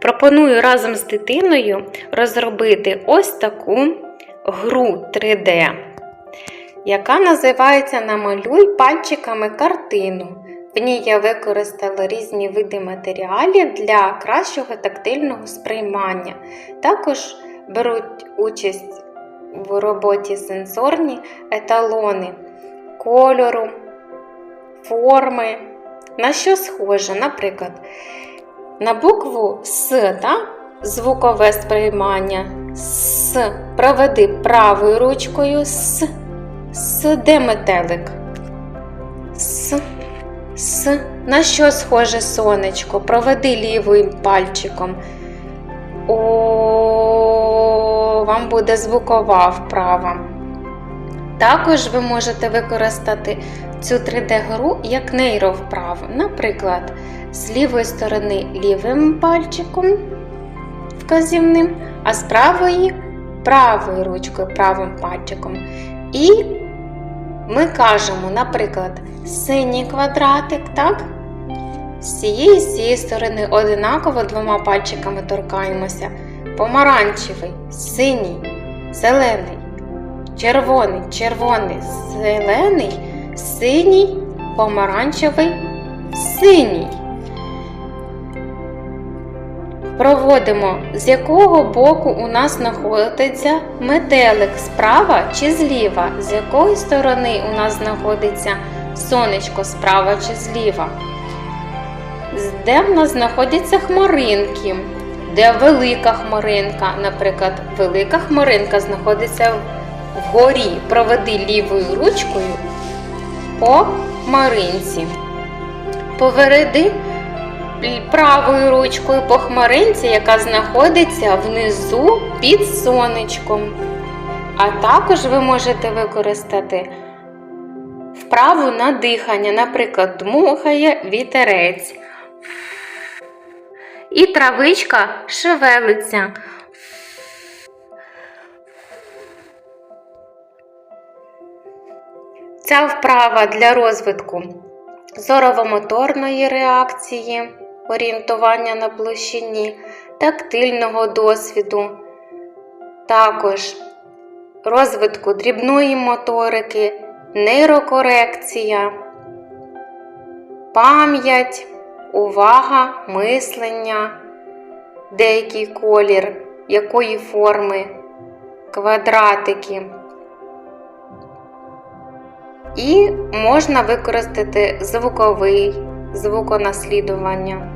Пропоную разом з дитиною розробити ось таку гру 3D, яка називається Намалюй пальчиками картину. В ній я використала різні види матеріалів для кращого тактильного сприймання. Також беруть участь в роботі сенсорні еталони кольору, форми. На що схоже, наприклад, на букву С, та? звукове сприймання. С. Проведи правою ручкою С. С. Де метелик? С. С. На що схоже сонечко? Проведи лівим пальчиком. О, вам буде звукова вправа. Також ви можете використати цю 3D-гру як нейровправу. Наприклад, з лівої сторони лівим пальчиком вказівним, а з правої правою ручкою правим пальчиком. І ми кажемо, наприклад, синій квадратик, так? З цієї з цієї сторони одинаково двома пальчиками торкаємося. Помаранчевий, синій, зелений, червоний, червоний, зелений, синій, помаранчевий, синій. Проводимо, з якого боку у нас знаходиться метелик справа чи зліва, з якої сторони у нас знаходиться сонечко справа чи зліва. Де в нас знаходяться хмаринки? Де велика хмаринка? Наприклад, велика хмаринка знаходиться вгорі. Проведи лівою ручкою по хмаринці. Повереди правою ручкою по хмаринці, яка знаходиться внизу під сонечком. А також ви можете використати вправу на дихання, наприклад, дмухає вітерець. І травичка шевелиться. Ця вправа для розвитку зорово-моторної реакції, орієнтування на площині, тактильного досвіду, також розвитку дрібної моторики, нейрокорекція, пам'ять, увага, мислення, деякий колір, якої форми, квадратики. І можна використати звуковий звуконаслідування.